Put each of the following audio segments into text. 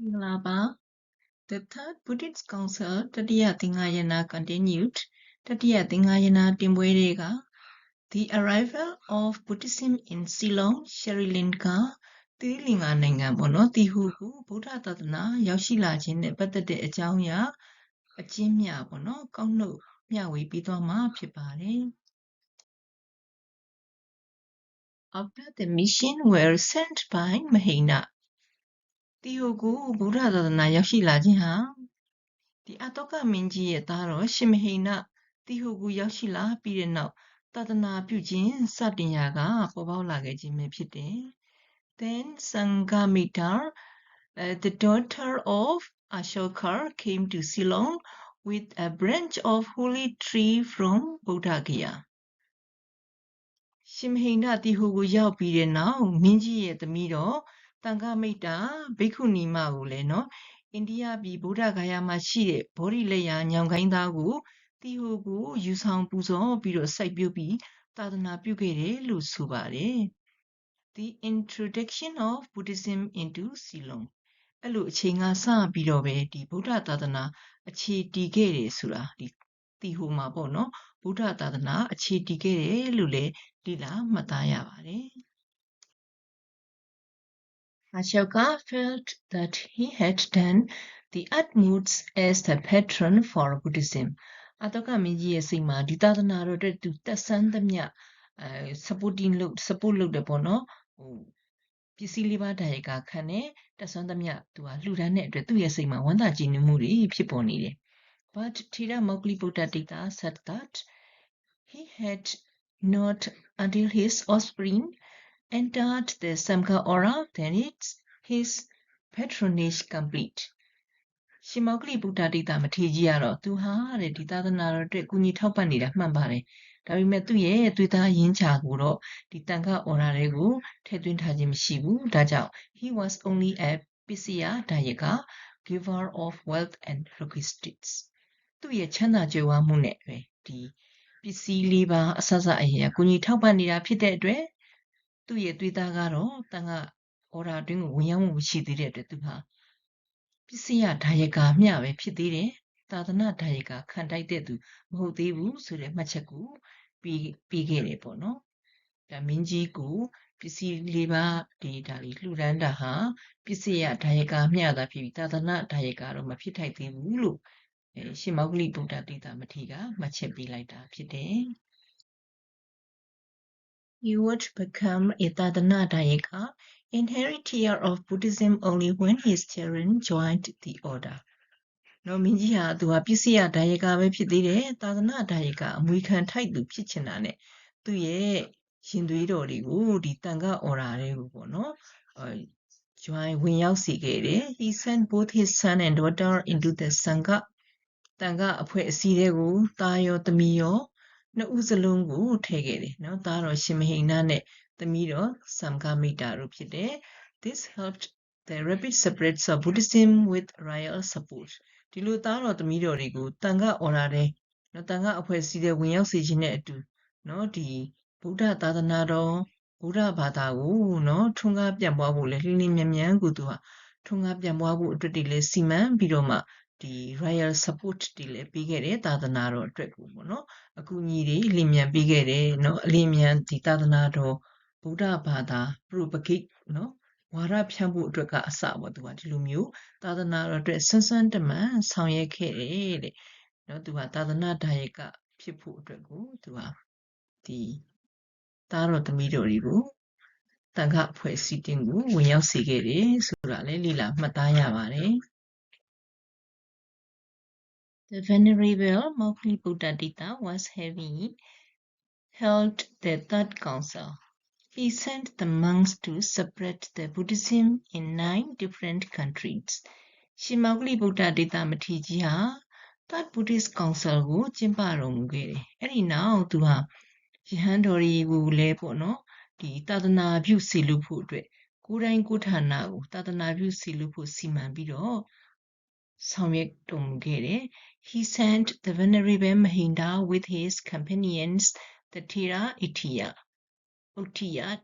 မင်္ဂလာပါ The Third Buddhist Council တတိယသင်္ဃာယနာ continued တတိယသင်္ဃာယနာတင်ပွဲတွေက The Arrival of Buddhism in Ceylon Sri Lanka သီရိလင်္ကာနိုင်ငံပေါ့နော်တီဟူကိုဗုဒ္ဓသာသနာရောက်ရှိလာခြင်းနဲ့ပတ်သက်တဲ့အကြောင်းအရာအကျဉ်းမြပေါ့နော်ကောက်နှုတ်မျှဝေပြီးသွားမှာဖြစ်ပါတယ် After the mission were sent by Mahina တီဟိုကိုဗုဒ္ဓသာသနာရောက်ရှိလာခြင်းဟာဒီအတောကမင်းကြီးရဲ့သားတော်ရှင်မဟိနတီဟိုကိုရောက်ရှိလာပြီးတဲ့နောက်သာသနာပြုခြင်းစတင်ရာကပေါ်ပေါက်လာခဲ့ခြင်းပဲဖြစ်တယ်။ Then Sanghamita, uh, the daughter of Ashoka, came to Ceylon with a branch of holy tree from Buddha Gaya. ရှင်မဟိနတီဟိုကိုရောက်ပြီးတဲ့နောက်မင်းကြီးရဲ့သမီးတော် တန်ခမိတ်တာဘိက္ခုနီမကိုလည်းနော်အိန္ဒိယပြည်ဗုဒ္ဓဂါယာမှာရှိတဲ့ဗောဓိလက်ရာညောင်ကိုင်းသားကိုတီဟိုကိုယူဆောင်ပူဇော်ပြီးတော့စိုက်ပျိုးပြီးသာသနာပြုခဲ့တယ်လို့ဆိုပါတယ် The introduction of Buddhism into Ceylon အဲ့လိုအချိန်ကစပြီးတော့ပဲဒီဗုဒ္ဓသာသနာအခြေတည်ခဲ့တယ်ဆိုတာဒီတီဟိုမှာပေါ့နော်ဗုဒ္ဓသာသနာအခြေတည်ခဲ့တယ်လို့လည်းဒီလာမှတ်သားရပါတယ် Ashoka felt that he had done the utmost as the patron for Buddhism. အတောကမင်းကြီးရဲ့စိတ်မှာဒီသာသနာတော်အတွက်သူတက်ဆန်းသမျှအဲ supporting လုပ် support လုပ်တယ်ပေါ့နော်ဟိုပစ္စည်းလေးပါးဒါရိုက်ကခံတယ်တက်ဆန်းသမျှသူကလှူဒန်းတဲ့အတွက်သူ့ရဲ့စိတ်မှာဝမ်းသာကြည်နူးမှုတွေဖြစ်ပေါ်နေတယ် But Thira Mowgli Buddha Dita said that he had not until his offspring entered the Samgha aura, then it's his patronage complete. ရှင်မောကလိဗုဒ္ဓတိတာမထေကြီးကတော့သူဟာတဲ့ဒီသာသနာတော်အတွက်ကုညီထောက်ပံ့နေတာမှန်ပါတယ်။ဒါပေမဲ့သူ့ရဲ့သွေးသားရင်းချာကိုတော့ဒီတန်ခါအော်ရာတွေကိုထည့်သွင်းထားခြင်းမရှိဘူး။ဒါကြောင့် he was only a Pisiya Dayaka giver of wealth and logistics. သူ့ရဲ့ချမ်းသာကြွယ်ဝမှုနဲ့ပဲဒီပစ္စည်းလေးပါအဆဆအရာကုညီထောက်ပံ့နေတာဖြစ်တဲ့အတွက် သူ့ရဲ့သွေးသားကတော့တန်ခါအော်ရာတွင်းကိုဝင်ရောက်မှုရှိသေးတဲ့အတွက်သူဟာပစ္စယဒါယကာမျှပဲဖြစ်သေးတယ်သာသနာဒါယကာခံတိုက်တဲ့သူမဟုတ်သေးဘူးဆိုတဲ့မှတ်ချက်ကိုပြီးပြီးခဲ့တယ်ပေါ့နော်ဒါမင်းကြီးကိုပစ္စည်းလေးပါးဒီဒါလေးလှူဒန်းတာဟာပစ္စယဒါယကာမျှတာဖြစ်ပြီးသာသနာဒါယကာတော့မဖြစ်ထိုက်သေးဘူးလို့အဲရှင်မောဂလိဗုဒ္ဓတိတာမထေရကမှတ်ချက်ပေးလိုက်တာဖြစ်တယ် You would become a Tadana Dayaka, inheritor of Buddhism only when his children joined the order. နော်မင်းကြီးဟာသူဟာပစ္စယဒါယကပဲဖြစ်သေးတယ်သာသနာဒါယကအမွေခံထိုက်သူဖြစ်ချင်တာ ਨੇ သူ့ရဲ့ရှင်သွေးတော်တွေကိုဒီတန်ခါအော်ရာတွေကိုပေါ့နော်အဲ join ဝင်ရောက်စေခဲ့တယ် he sent both his son and daughter into the sangha တန်ခါအဖွဲ့အစည်းတွေကိုတာရောသမီးရော နှစ်ဦးစလုံးကိုထည့်ခဲ့တယ်နော်သားတော်ရှင်မဟိနာနဲ့သမီးတော်စမ်ဂမိတာတို့ဖြစ်တယ် this helped the rapid spread of buddhism with royal support ဒီလိုသားတော်သမီးတော်တွေကိုတန်ခါအော်ရာတဲ့နော်တန်ခါအဖွဲ့အစည်းတွေဝင်ရောက်စေခြင်းနဲ့အတူနော်ဒီဗုဒ္ဓသာသနာတော်ဗုဒ္ဓဘာသာကိုနော်ထွန်းကားပြန့်ပွားဖို့လေလှင်းလင်းမြန်မြန်ကိုသူဟာထွန်းကားပြန့်ပွားဖို့အတွက်တည်းလေစီမံပြီးတော့မှ ဒီ royal support တွေလည်းပေးခဲ့တယ်သာသနာတော်အတွက်ကိုပေါ့နော်အကူအညီတွေလင်းမြန်ပေးခဲ့တယ်နော်အလင်းမြန်ဒီသာသနာတော်ဗုဒ္ဓဘာသာ propagate နော်ဝါဒဖြန့်ဖို့အတွက်ကအစပေါ့သူကဒီလိုမျိုးသာသနာတော်အတွက်ဆန်းဆန်းတမန်ဆောင်ရွက်ခဲ့တယ်တဲ့နော်သူကသာသနာဒါယကဖြစ်ဖို့အတွက်ကိုသူကဒီသားတော်သမီးတော်တွေကိုတန်ခအဖွဲ့အစည်းတင်ကိုဝင်ရောက်စေခဲ့တယ်ဆိုတာလည်းလိလာမှတ်သားရပါတယ် The Venerable Mowgli Buddhadita was having held the third council. He sent the monks to spread the Buddhism in nine different countries. ရှင်မောဂလိဗုဒ္ဓဒေတာမထေရကြီးဟာ Third Buddhist Council ကိုကျင်းပတော်မူခဲ့တယ်။အဲ့ဒီနောက်သူဟာယဟန်တော်တွေကိုလည်းပေါ့နော်ဒီသာသနာပြုစီလူဖို့အတွက်ကိုယ်တိုင်ကိုယ်ဌာနကိုသာသနာပြုစီလူဖို့စီမံပြီးတော့ ဆောင်ရွက်တော်မူခဲ့တယ် he sent the Venerable Mahinda with his companions, the Tira Itiya, Otiya,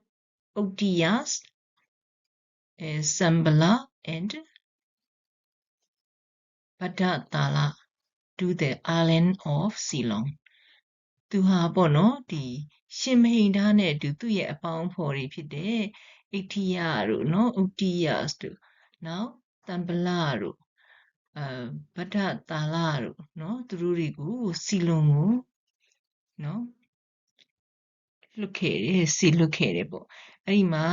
Otiyas, uh, Sambala, and Bhatta Tala to the island of Ceylon သူဟာပေါ့နော်ဒီရှင်မဟိန္ဒာနဲ့အတူသူ့ရဲ့အပေါင်းအဖော်တွေဖြစ်တဲ့အိဋ္ဌိယတို့နော်ဥတ္တိယတို့နောက်တံပလတို့ အဲဗဒ္ဒတာလတို့နော်သူတို့တွေကိုစီလွန်ကိုနော်လွတ်ခဲ့တယ်စီလွတ်ခဲ့တယ်ပေါ့အဲ့ဒီမှာ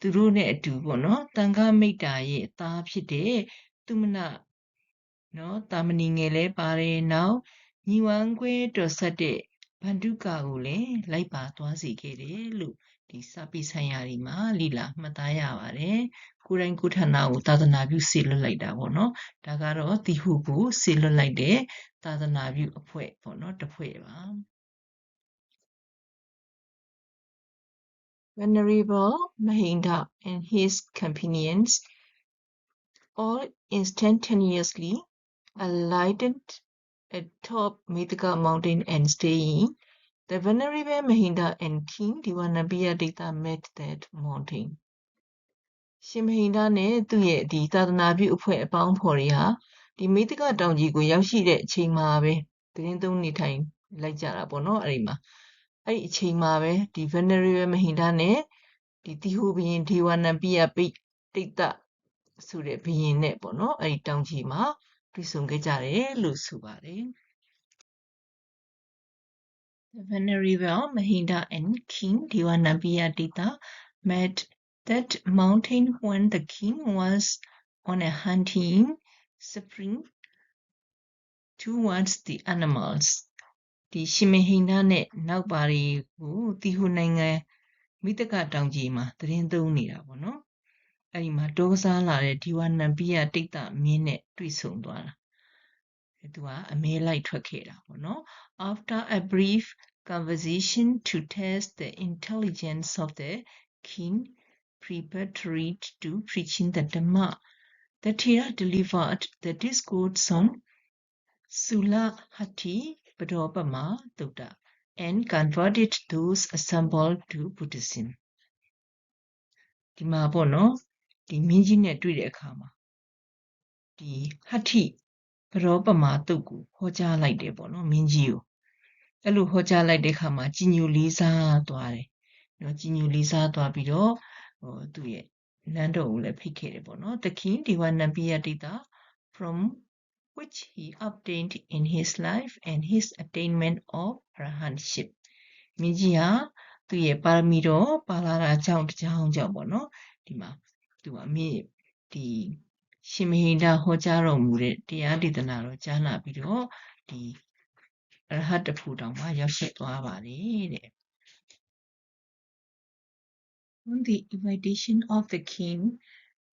သူတို့နဲ့အတူပေါ့နော်တန်ခမိတ်တာရဲ့အသားဖြစ်တဲ့သူမနနော်တာမဏီငယ်လဲပါတယ်နောက်ညီဝမ်းခွဲတော်ဆက်တဲ့ဗန္ဓုကာကိုလည်းလိုက်ပါသွားစေခဲ့တယ်လို့ ဒီစာပေဆိုင်ရာတွေမှာလီလာမှတ်သားရပါတယ်ကိုယ်တိုင်ကိုယ်ဌာနကိုသာသနာပြုစေလွတ်လိုက်တာပေါ့နော်ဒါကတော့တိဟုကိုစေလွတ်လိုက်တဲ့သာသနာပြုအဖွဲ့ပေါ့နော်တစ်ဖွဲ့ပါ Venerable Mahinda and his companions all instantaneously alighted atop Mithika mountain and staying The Venerable Mahinda and King Diwanabiyadita met that mountain. ရှင်မဟိန္ဒနဲ့သူ့ရဲ့ဒီသာသနာပြုအဖွဲ့အပေါင်းဖော်တွေဟာဒီမိတ္တကတောင်ကြီးကိုရောက်ရှိတဲ့အချိန်မှာပဲသတင်းသုံးနေထိုင်လိုက်ကြတာပေါ့နော်အဲ့ဒီမှာအဲ့ဒီအချိန်မှာပဲဒီ Venerable Mahinda နဲ့ဒီတိဟုဘုရင်ဒေဝနံပိယပိတိတ်တဆိုတဲ့ဘုရင်နဲ့ပေါ့နော်အဲ့ဒီတောင်ကြီးမှာတွေ့ဆုံခဲ့ကြတယ်လို့ဆိုပါတယ် The Venerable Mahinda and King Diwanabiyadita met that mountain when the king was on a hunting spree towards the animals. ဒီရှင်မဟိန္ဒနဲ့နောက်ပါရီကိုတီဟူနိုင်ငံမိတကတောင်ကြီးမှာသတင်းသုံးနေတာပေါ့နော်အဲ့ဒီမှာတောကစားလာတဲ့ဒီဝနံပိယတိတ်တမင်းနဲ့တွေ့ဆုံသွားတာ သူကအမဲလိုက်ထွက်ခဲ့တာပေါ့နော် after a brief conversation to test the intelligence of the king preparatory to preaching the Dhamma the Thera delivered the discourse on Sulahati Padopama Tutta and converted those assembled to Buddhism ဒီမှာပေါ့နော်ဒီမင်းကြီးနဲ့တွေ့တဲ့အခါမှာဒီဟဋ္ဌိ ပရောပမာတုတ်ကိုဟောကြားလိုက်တယ်ပေါ့နော်မင်းကြီးကိုအဲ့လိုဟောကြားလိုက်တဲ့အခါမှာကြီးညိုလေးစားသွားတယ်နော်ကြီးညိုလေးစားသွားပြီးတော့ဟိုသူ့ရဲ့နန်းတော်ကိုလည်းဖိတ်ခဲ့တယ်ပေါ့နော်တခင်ဒီဝနပိယတိတာ from which he obtained in his life and his attainment of arahantship မင်းကြီးဟာသူ့ရဲ့ပါရမီတော်ပါလာတာကြောင့်တကြောင်ကြောင့်ပေါ့နော်ဒီမှာသူကအမေဒီ ရှင်မဟိန္ဒဟောကြားတော်မူတဲ့တရားဒေသနာတော်ကြားနာပြီးတော့ဒီအရဟတ်တဖူတောင်မှရောက်ရှိသွားပါတယ်တဲ့ On the invitation of the king,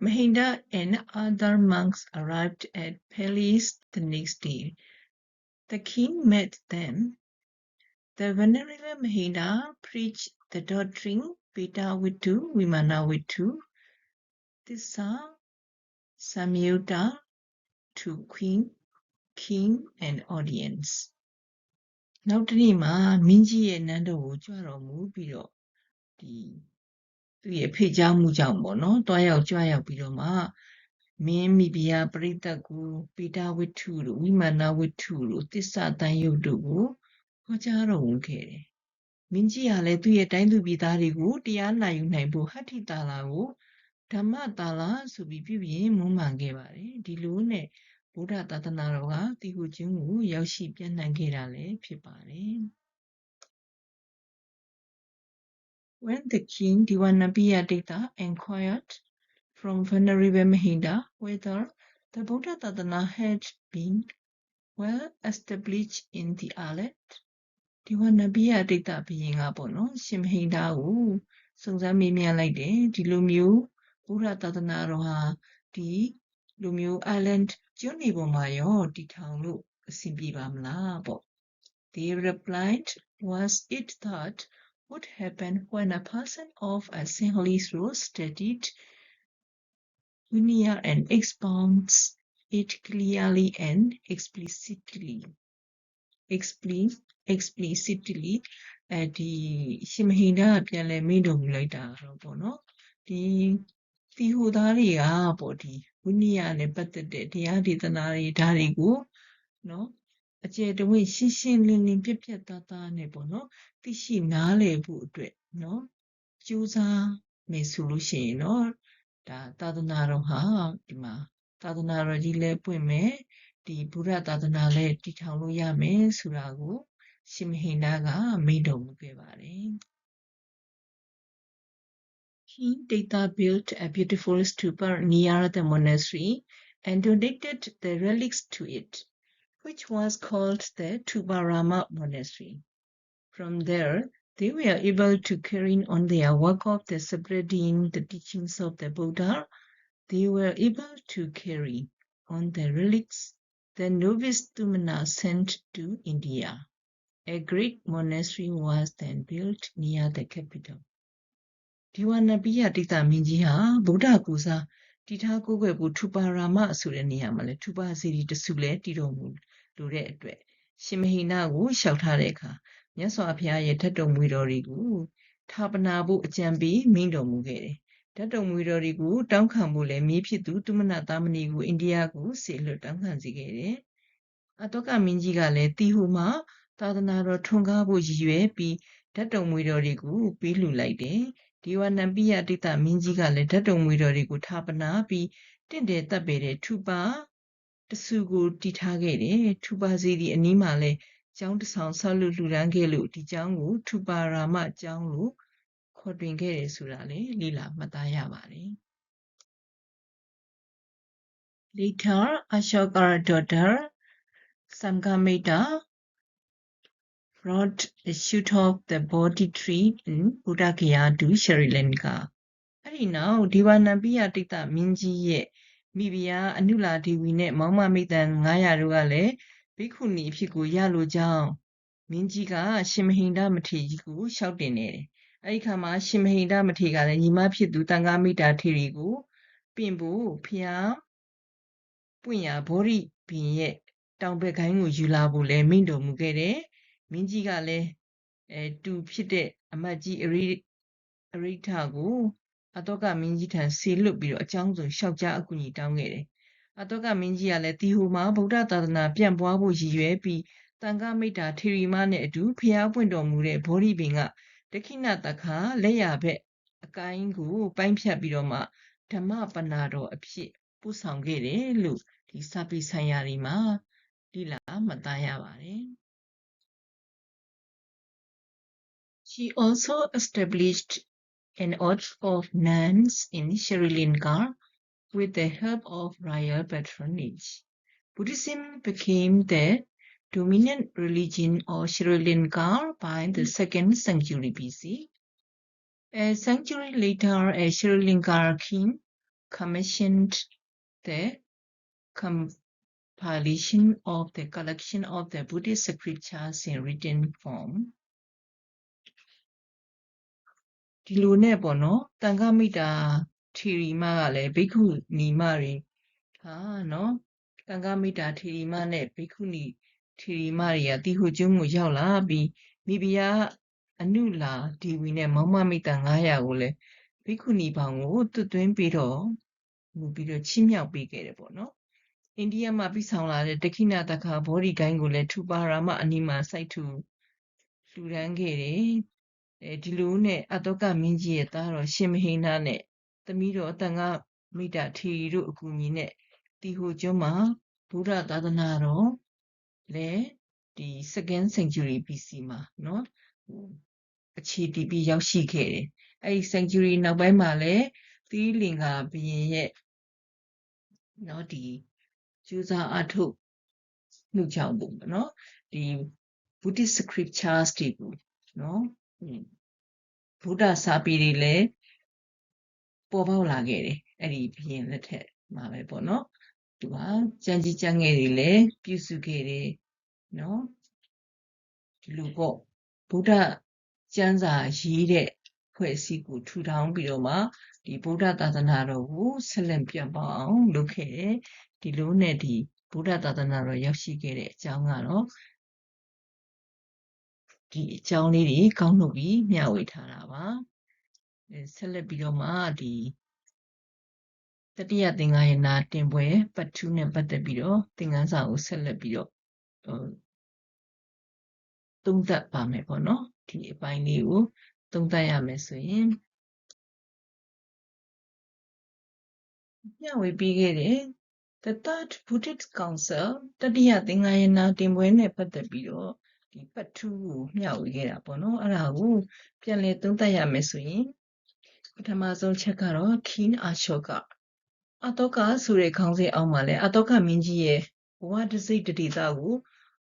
Mahinda and other monks arrived at Palace the next day. The king met them. The venerable Mahinda preached the doctrine Veda Vittu Vimana Vittu Tissa Samyutta to queen, king and audience. နောက်တနေ့မှာမင်းကြီးရဲ့နန်းတော်ကိုကြွတော်မူပြီးတော့ဒီသူ့ရဲ့ဖိတ်ကြားမှုကြောင့်ပေါ့နော်တွားရောက်ကြွရောက်ပြီးတော့မှမင်းမိဖုရားပရိသတ်ကိုပေတာဝိထုတို့ဝိမာနဝိထုတို့တစ္ဆတန်ယုတ်တို့ကိုဟောကြားတော်မူခဲ့တယ်။မင်းကြီးကလည်းသူ့ရဲ့တိုင်းသူပြည်သားတွေကိုတရားနာယူနိုင်ဖို့ဟဋ္ဌိတာလာကို ဓမ္မတာလာဆိုပြီးပြုပြင်မွမ်းမံခဲ့ပါတယ်။ဒီလိုနဲ့ဗုဒ္ဓသာသနာတော်ကတည်ဟူခြင်းကိုရောက်ရှိပြန့်နှံ့ခဲ့တာလည်းဖြစ်ပါတယ်။ When the king Divanabiyadita inquired from Venerable Mahinda whether the Buddha Dadana had been well established in the island, Divanabiyadita ဘုရင်ကပေါ့နော်ရှင်မဟိန္ဒာကိုစုံစမ်းမေးမြန်းလိုက်တယ်ဒီလိုမျိုး ဘုရားသာသနာတော်ဟာဒီလိုမျိုး island ကျွန်းနေပေါ်မှာရောတည်ထောင်လို့အဆင်ပြေပါမလားပေါ့ They replied was it that would happen when a person of a singly throat studied Vinaya and expounds it clearly and explicitly explicit explicitly အဲဒီရှင်မဟိန္ဒကပြန်လဲမေးတော်မူလိုက်တာတော့ပေါ့နော်ဒီ ဒီဟိုသားတွေကပေါ့ဒီဝိနည်းနဲ့ပတ်သက်တဲ့တရားဒေသနာတွေဒါတွေကိုနော်အကျယ်တဝင့်ရှင်းရှင်းလင်းလင်းပြက်ပြက်သားသားနဲ့ပေါ့နော်သိရှိနားလည်ဖို့အတွက်နော်ကြိုးစားမယ်ဆိုလို့ရှိရင်နော်ဒါသာသနာတော်ဟာဒီမှာသာသနာတော်ကြီးလည်းပွင့်မယ်ဒီဘုရားသာသနာလည်းတည်ထောင်လို့ရမယ်ဆိုတာကိုရှင်မဟိန္ဒကမိန့်တော်မူခဲ့ပါတယ် King Data built a beautiful stupa near the monastery and donated the relics to it, which was called the Tubarama Monastery. From there, they were able to carry on their work of the spreading the teachings of the Buddha. They were able to carry on the relics the novice Tumana sent to India. A great monastery was then built near the capital. ဒီဝနပိယတိတမင်းကြီးဟာဗုဒ္ဓကူစားတိထားကိုယ်ွယ်ဖို့ထူပါရာမဆိုတဲ့နေရာမှာလဲထူပါစီရီတစုလဲတည်တော်မူလိုတဲ့အတွက်ရှင်မဟိနကိုလျှောက်ထားတဲ့အခါမြတ်စွာဘုရားရဲ့ဓာတ်တော်မူတော်တွေကိုထာပနာဖို့အကြံပေးမိန့်တော်မူခဲ့တယ်ဓာတ်တော်မူတော်တွေကိုတောင်းခံဖို့လဲမြေဖြစ်သူတုမနသားမဏီကိုအိန္ဒိယကိုဆေလွတ်တောင်းခံစေခဲ့တယ်အတောကမင်းကြီးကလည်းတီဟူမှာသာသနာတော်ထွန်းကားဖို့ရည်ရွယ်ပြီးဓာတ်တော်မူတော်တွေကိုပေးလှူလိုက်တယ် ဒီဝနံပိယတိတမင်းကြီးကလည်းဓာတ်တုံမွေတော်တွေကိုထာပနာပြီးတင့်တယ်တပ်ပေတဲ့ထူပါတစုကိုတည်ထားခဲ့တယ်ထူပါစီဒီအနီးမှာလဲကျောင်းတဆောင်ဆောက်လုပ်လှူဒန်းခဲ့လို့ဒီကျောင်းကိုထူပါရာမကျောင်းလို့ခေါ်တွင်ခဲ့တယ်ဆိုတာလေလိလာမှတ်သားရပါတယ် Later Ashoka's daughter Samgamita brought the shoot of the Bodhi tree in Buddhagaya to Sri Lanka. အဲ့ဒီနောက်ဒီဝနံပိယတိတမင်းကြီးရဲ့မိဖုရားအနုလာဒေဝီနဲ့မောင်မမိတ်တန်900တို့ကလည်းဘိက္ခုနီအဖြစ်ကိုရလိုကြောင်းမင်းကြီးကရှင်မဟိန္ဒမထေရကြီးကိုလျှောက်တင်နေတယ်။အဲ့ဒီခါမှာရှင်မဟိန္ဒမထေရကလည်းညီမဖြစ်သူတန်ခါမိတာထေရီကိုပင့်ဖို့ဖျားပွင့်ရဘောရိဘင်ရဲ့တောင်ဘက်ခိုင်းကိုယူလာဖို့လည်းမိန့်တော်မူခဲ့တယ်။ မင်းကြီးကလည်းအဲတူဖြစ်တဲ့အမတ်ကြီးအရိအရိထကိုအတောကမင်းကြီးထံဆေလွတ်ပြီးတော့အကြောင်းစုံလျှောက်ကြားအကူအညီတောင်းခဲ့တယ်။အတောကမင်းကြီးကလည်းတီဟိုမှာဗုဒ္ဓသာသနာပြန့်ပွားဖို့ရည်ရွယ်ပြီးတန်ခမိတ်တာထေရီမနဲ့အတူဖျားပွင့်တော်မူတဲ့ဘောဓိပင်ကဒခိဏတခါလက်ရဘက်အကိုင်းကိုပိုင်းဖြတ်ပြီးတော့မှဓမ္မပနာတော်အဖြစ်ပို့ဆောင်ခဲ့တယ်လို့ဒီစာပေဆိုင်ရာတွေမှာလိလာမှတ်သားရပါတယ်။ She also established an order of nuns in Sri Lanka with the help of royal patronage. Buddhism became the dominant religion of Sri Lanka by the second century BC. A century later, a Sri Lanka king commissioned the compilation of the collection of the Buddhist scriptures in written form. ဒီလိုနဲ့ပေါ့နော်တန်ခမိတာထီရီမကလည်းဘိက္ခုနီမတွေဟာနော်တန်ခမိတာထီရီမနဲ့ဘိက္ခုနီထီရီမတွေကတီဟိုကျွန်းကိုရောက်လာပြီးမိဖုရားအနုလာဒီဝီနဲ့မောင်မမိတာ900ကိုလည်းဘိက္ခုနီဘောင်ကိုတွတ်သွင်းပြီးတော့ဟိုပြီးတော့ချီးမြှောက်ပေးခဲ့တယ်ပေါ့နော်အိန္ဒိယမှာပြီးဆောင်လာတဲ့တခိနာတခါဘောဓိကိုင်းကိုလည်းထူပါရာမအနီးမှာစိုက်ထူလှူဒန်းခဲ့တယ် အဲဒီလိုနဲ့အတောကမင်းကြီးရဲ့သားတော်ရှင်မဟိနာနဲ့သမီးတော်အတန်ကမိတာထီတို့အကူအညီနဲ့တီဟိုကျွန်းမှာဘုရားသာသနာတော်လဲဒီ second century BC မှာเนาะအခြေတည်ပြီးရောက်ရှိခဲ့တယ်အဲဒီ century နောက်ပိုင်းမှာလဲသီလင်္ကာဘုရင်ရဲ့เนาะဒီကျူးစာအထုတ်မှုကြောင့်ပေါ့နော်ဒီ Buddhist scriptures တွေကိုနော် ဗုဒ္ဓစာပေတွေလည်းပေါ်ပေါက်လာခဲ့တယ်အဲ့ဒီဘုရင်လက်ထက်မှာပဲပေါ့နော်သူကကြံကြီးကြံငယ်တွေလည်းပြုစုခဲ့တယ်နော်ဒီလိုပေါ့ဗုဒ္ဓကျမ်းစာရေးတဲ့ဖွဲ့စည်းကိုထူထောင်ပြီးတော့မှဒီဗုဒ္ဓသာသနာတော်ကိုဆက်လက်ပြန့်ပွားအောင်လုပ်ခဲ့တယ်ဒီလိုနဲ့ဒီဗုဒ္ဓသာသနာတော်ရောက်ရှိခဲ့တဲ့အကြောင်းကတော့ ဒီအကြောင်းလေးတွေကောင်းလို့ပြီးမျှဝေထားတာပါဆက်လက်ပြီးတော့မှဒီတတိယသင်္ဃာယနာတင်ပွဲပတ်2နဲ့ပတ်သက်ပြီးတော့သင်ခန်းစာကိုဆက်လက်ပြီးတော့ဟိုသုံးသပ်ပါမယ်ပေါ့နော်ဒီအပိုင်းလေးကိုသုံးသပ်ရမယ်ဆိုရင်မျှဝေပြီးခဲ့တဲ့ The Third Buddhist Council တတိယသင်္ဃာယနာတင်ပွဲနဲ့ပတ်သက်ပြီးတော့ ဒီပတ်2ကိုမျှဝေခဲ့တာပေါ့နော်အဲ့ဒါကိုပြန်လည်သုံးသပ်ရမယ်ဆိုရင်ပထမဆုံးချက်ကတော့ King Ashoka အတောကဆိုတဲ့ခေါင်းစဉ်အောက်မှာလဲအတောကမင်းကြီးရဲ့ဘဝတစိတ်တတိသားကို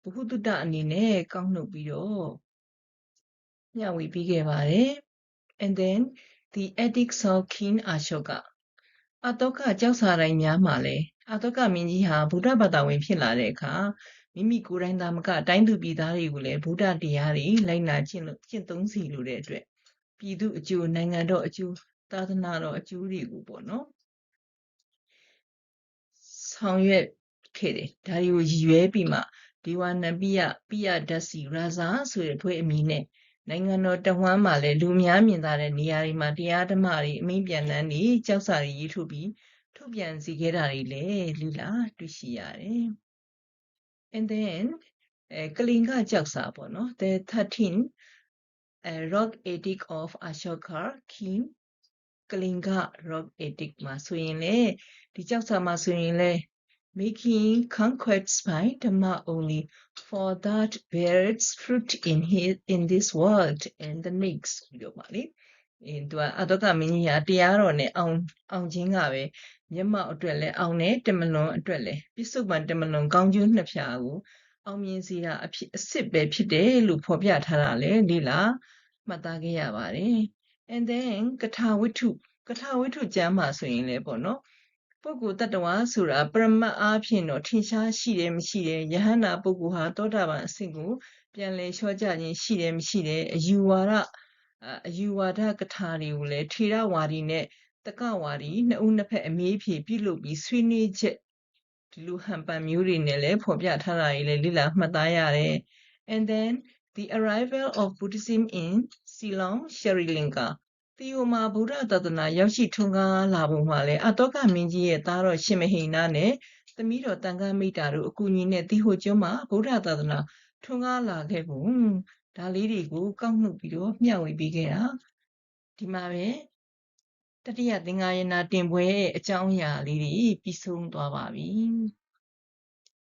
ဘုဟုတ္တအနေနဲ့ကောက်နှုတ်ပြီးတော့မျှဝေပြီးခဲ့ပါတယ် and then the ethics of king ashoka အတောကကြောက်စာတိုင်းများမှာလဲအတောကမင်းကြီးဟာဗုဒ္ဓဘာသာဝင်ဖြစ်လာတဲ့အခါ မိမိကိုယ်တိုင်သာမကအတိုင်းသူပြည်သားတွေကိုလည်းဗုဒ္ဓတရားတွေလိုက်နာကျင့်လို့ကျင့်သုံးစီလိုတဲ့အတွက်ပြည်သူအကျိုးနိုင်ငံတော်အကျိုးသာသနာတော်အကျိုးတွေကိုပေါ့နော်ဆောင်ရွက်ခဲ့တယ်ဒါတွေကိုရည်ရွယ်ပြီးမှဒီဝနပိယပိယဒတ်စီရာဇာဆိုတဲ့ဖွဲ့အမည်နဲ့နိုင်ငံတော်တဝမ်းမှာလည်းလူများမြင်သာတဲ့နေရာတွေမှာတရားဓမ္မတွေအမိန့်ပြန်တမ်းတွေကြောက်စာတွေရေးထုတ်ပြီးထုတ်ပြန်စီခဲ့တာတွေလည်းလူလာတွေ့ရှိရတယ် and then အဲကလင်ကကြောက်စာပေါ့နော် the 13 uh, rock edict of ashoka king ကလင်က rock edict မှာဆိုရင်လေဒီကြောက်စာမှာဆိုရင်လေ making conquests by Dhamma only for that bears fruit in his in this world and the next ပြောပါလေ အင်းသူကအတောကမင်းကြီးကတရားတော်နဲ့အောင်အောင်ခြင်းကပဲမျက်မှောက်အတွက်လည်းအောင်တယ်တမလွန်အတွက်လည်းပြစ္ဆုတ်ပံတမလွန်ကောင်းကျိုးနှစ်ဖြာကိုအောင်မြင်စေတာအဖြစ်အစ်စ်ပဲဖြစ်တယ်လို့ဖော်ပြထားတာလေဒီလားမှတ်သားခဲ့ရပါတယ် and then ကထာဝိထုကထာဝိထုကျမ်းမှာဆိုရင်လည်းပေါ့နော်ပုဂ္ဂိုလ်တ attva ဆိုတာပရမတ်အားဖြင့်တော့ထင်ရှားရှိတယ်မရှိတယ်ယဟန္တာပုဂ္ဂိုလ်ဟာသောတာပန်အဆင့်ကိုပြန်လည်လျှော့ချခြင်းရှိတယ်မရှိတယ်အယူဝါဒ အယူဝါဒကထာတွေကိုလည်းထေရဝါဒီနဲ့တက္ကဝါဒီနှစ်ဦးနှစ်ဖက်အမေးဖြေပြုလုပ်ပြီးဆွေးနွေးချက်ဒီလိုဟန်ပန်မျိုးတွေနဲ့လည်းဖော်ပြထားတာတွေလည်းလေ့လာမှတ်သားရတယ် and then the arrival of buddhism in ceylon sri lanka သီယိုမှာဗုဒ္ဓသာသနာရောက်ရှိထွန်းကားလာပုံမှာလဲအတောကမင်းကြီးရဲ့သားတော်ရှင်မဟိနာနဲ့သမီးတော်တန်ခါမိတာတို့အကူအညီနဲ့သီဟိုကျွန်းမှာဗုဒ္ဓသာသနာထွန်းကားလာခဲ့ပုံ ဒါလေးတွေကိုကောက်နှုတ်ပြီးတော့မျှဝေပေးခဲ့တာဒီမှာပဲတတိယသင်္ဃာယနာတင်ပွဲရဲ့အကြောင်းအရာလေးတွေပြီးဆုံးသွားပါပြီ